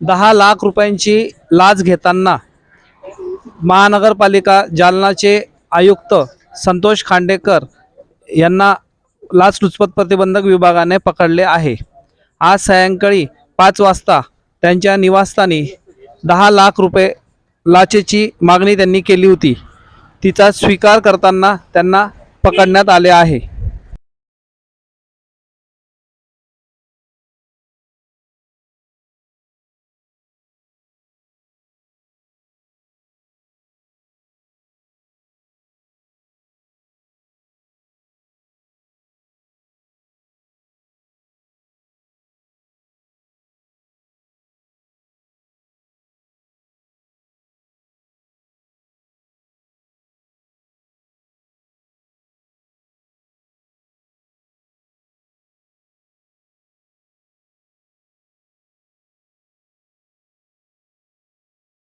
दहा लाख रुपयांची लाच घेताना महानगरपालिका जालनाचे आयुक्त संतोष खांडेकर यांना लाचलुचपत प्रतिबंधक विभागाने पकडले आहे. आज सायंकाळी पाच वाजता त्यांच्या निवासस्थानी दहा लाख रुपये लाचेची मागणी त्यांनी केली होती. तिचा स्वीकार करताना त्यांना पकडण्यात आले आहे.